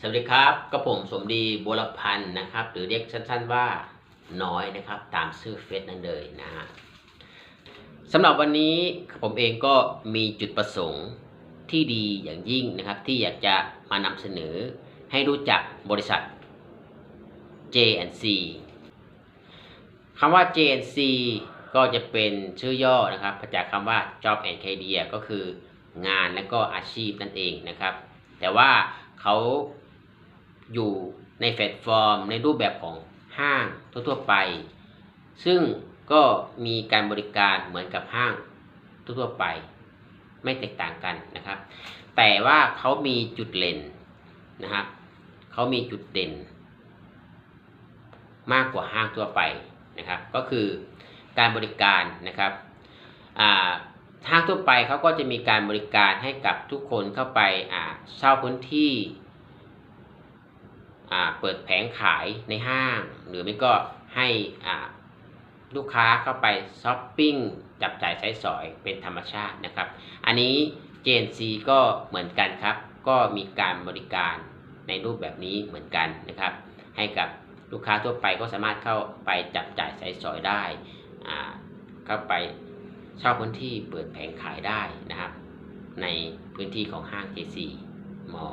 สวัสดีครับก็ผมสมดีบัวรพันธ์นะครับ หรือเรียกสั้นๆว่าน้อยนะครับ ตามชื่อเฟซนั่นเลยนะฮะสำหรับวันนี้ผมเองก็มีจุดประสงค์ที่ดีอย่างยิ่งนะครับ ที่อยากจะมานำเสนอให้รู้จักบริษัท J&C คำว่า J&C ก็จะเป็นชื่อย่อนะครับมาจากคำว่า Job and Career ก็คืองานและก็อาชีพนั่นเองนะครับ แต่ว่าเขา อยู่ในแพลตฟอร์ม ในรูปแบบของห้างทั่วๆไป ซึ่งก็มีการบริการเหมือนกับห้างทั่วๆไป ไม่แตกต่างกันนะครับ แต่ว่าเขามีจุดเด่นนะครับเขามีจุดเด่น มากกว่าห้างทั่วไปนะครับ ก็คือการบริการนะครับห้างทั่วไปเขาก็จะมีการบริการให้กับทุกคนเข้าไปเช่าพื้นที่ เปิดแผงขายในห้าง หรือไม่ก็ให้ลูกค้าเข้าไปช้อปปิ้งจับจ่ายใช้สอยเป็นธรรมชาตินะครับ อันนี้ JNC ก็เหมือนกันครับ ก็มีการบริการในรูปแบบนี้เหมือนกันนะครับ ให้กับลูกค้าทั่วไปก็สามารถเข้าไปจับจ่ายใช้สอยได้เข้าไปเช่าพื้นที่เปิดแผงขายได้นะครับ ในพื้นที่ของห้าง JC มอ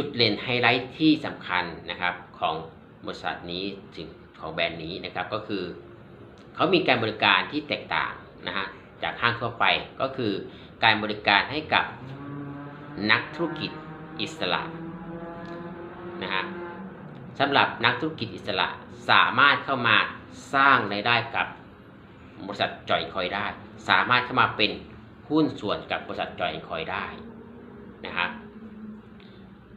จุดเด่นไฮไลท์ที่สำคัญนะครับของบริษัทนี้ถึงของแบรนด์นี้นะครับก็คือ เขามีการบริการที่แตกต่างนะฮะจากห้างทั่วไปก็คือการบริการให้กับนักธุรกิจอิสระนะฮะสำหรับนักธุรกิจอิสระสามารถเข้ามาสร้างรายได้กับบริษัทจอยคอยได้ สามารถเข้ามาเป็นหุ้นส่วนกับบริษัทจอยคอยได้นะครับ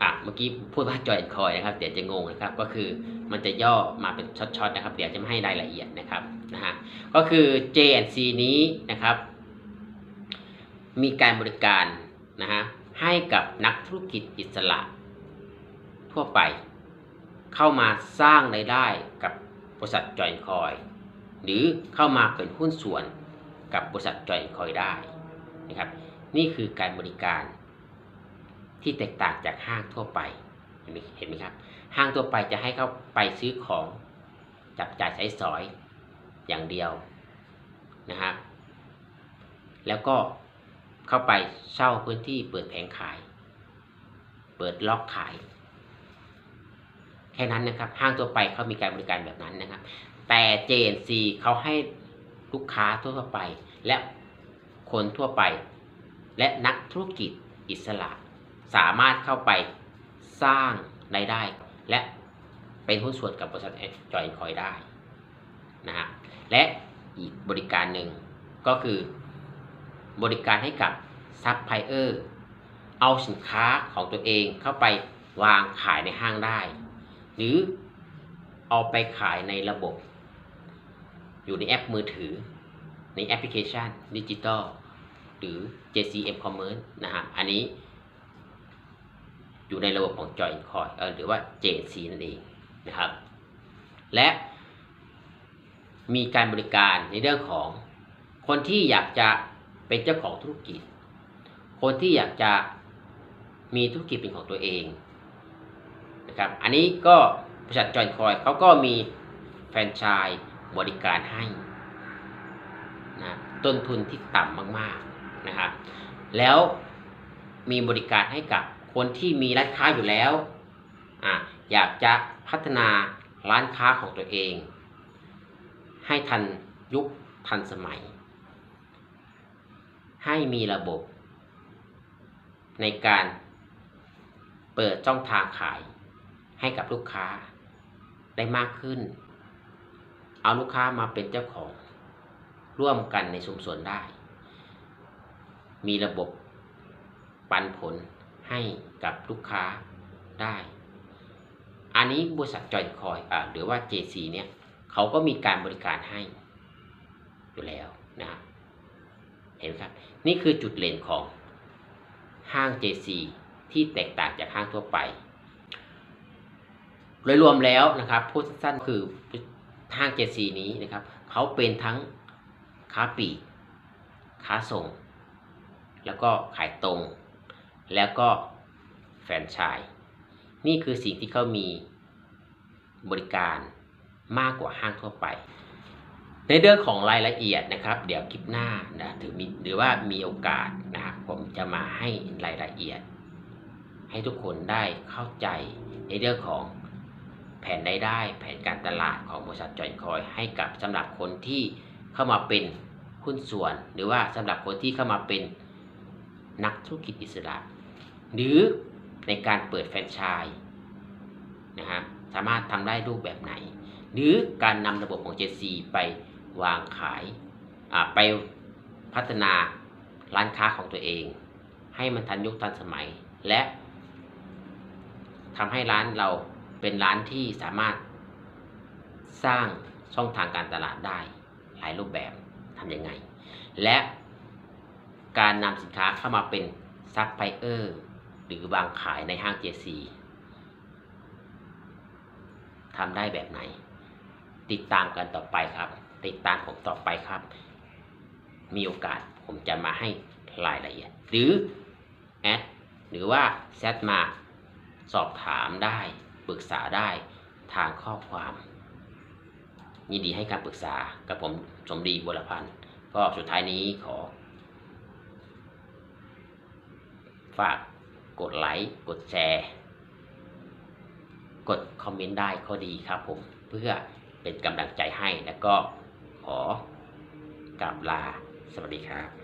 อะเมื่อกี้พูดว่าจอยคอยนะครับ เดี๋ยวจะงงนะครับ ก็คือมันจะย่อมาเป็นช็อตๆนะครับ เดี๋ยวจะไม่ให้รายละเอียดนะครับนะฮะก็คือ J&C นี้นะครับ มีการบริการนะฮะให้กับนักธุรกิจอิสระทั่วไป เข้ามาสร้างรายได้กับบริษัทจอยคอยหรือเข้ามาเป็นหุ้นส่วนกับบริษัทจอยคอยได้นะครับ นี่คือการบริการ ที่แตกต่างจากห้างทั่วไปเห็นไหมเห็นไหมครับ ห้างทั่วไปจะให้เข้าไปซื้อของจับจ่ายใช้สอยอย่างเดียวนะครับ แล้วก็เข้าไปเช่าพื้นที่เปิดแผงขาย เปิดล็อกขาย แค่นั้นนะครับ ห้างทั่วไปเขามีการบริการแบบนั้นนะครับ แต่ JNC เขาให้ลูกค้าทั่วไปและคนทั่วไป และนักธุรกิจอิสระ สามารถเข้าไปสร้างรายได้ และเป็นหุ้นส่วนกับบริษัทจอยคอยได้นะฮะและอีกบริการหนึ่งก็คือบริการให้กับซัพพลายเออร์เอาสินค้าของตัวเองเข้าไปวางขายในห้างได้ หรือเอาไปขายในระบบ อยู่ในแอปมือถือ ในแอปพลิเคชันดิจิตอลหรือ JCM Commerce นะครับอันนี้ อยู่ในระบบของ Join Coin เออหรือว่า JC นั่นเองนะครับ และมีการบริการในเรื่องของคนที่อยากจะเป็นเจ้าของธุรกิจ คนที่อยากจะมีธุรกิจเป็นของตัวเองนะครับ อันนี้ก็บริษัท Join Coin เขาก็มีแฟรนไชส์บริการให้นะต้นทุนที่ต่ำมากๆนะครับแล้วมีบริการให้กับ คนที่มีร้านค้าอยู่แล้วออยากจะพัฒนาร้านค้าของตัวเอง ให้ทันยุคทันสมัย ให้มีระบบ ในการเปิดช่องทางขายให้กับลูกค้าได้มากขึ้น เอาลูกค้ามาเป็นเจ้าของ ร่วมกันในชุมชนได้ มีระบบปันผล ให้กับลูกค้าได้ อันนี้บริษัทจอยคอยอ่าหรือว่า JC เนี่ยเขาก็มีการบริการให้อยู่แล้วนะครับเห็นไหมครับนี่คือจุดเด่นของห้าง JC ที่แตกต่างจากห้างทั่วไป โดยรวมแล้วนะครับพูดสั้นๆคือห้าง JC นี้นะครับเขาเป็นทั้งค้าปลีกค้าส่ง แล้วก็ขายตรง แล้วก็แฟรนไชส์นี่คือสิ่งที่เขามีบริการมากกว่าห้างทั่วไป ในเรื่องของรายละเอียดนะครับ เดี๋ยวคลิปหน้านะถือมีหรือว่ามีโอกาสนะครับผมจะมาให้รายละเอียด ให้ทุกคนได้เข้าใจในเรื่องของแผนรายได้แผนการตลาดของบริษัทจอยคอย ให้กับสำหรับคนที่เข้ามาเป็นหุ้นส่วน หรือว่าสำหรับคนที่เข้ามาเป็นนักธุรกิจอิสระ หรือในการเปิดแฟรนไชส์นะครับสามารถทำได้รูปแบบไหน หรือการนำระบบของ JC ไปวางขายอ่าไปพัฒนาร้านค้าของตัวเอง ให้มันทันยุคทันสมัย และทำให้ร้านเราเป็นร้านที่สามารถสร้างช่องทางการตลาดได้ หลายรูปแบบทำยังไง และการนำสินค้าเข้ามาเป็นซัพพลายเออร์ หรือวางขายในห้าง JC ทำได้แบบไหน ติดตามกันต่อไปครับ ติดตามผมต่อไปครับ มีโอกาสผมจะมาให้รายละเอียด หรือแอดหรือว่าแชทมาสอบถามได้ปรึกษาได้ทางข้อความยินดีให้การปรึกษากับผมสมดีบุรพันธ์ก็สุดท้ายนี้ขอ ฝาก กดไลค์กดแชร์ กดคอมเมนต์ได้ก็ดีครับผม เพื่อเป็นกำลังใจให้แล้วก็ขอกราบลา สวัสดีครับ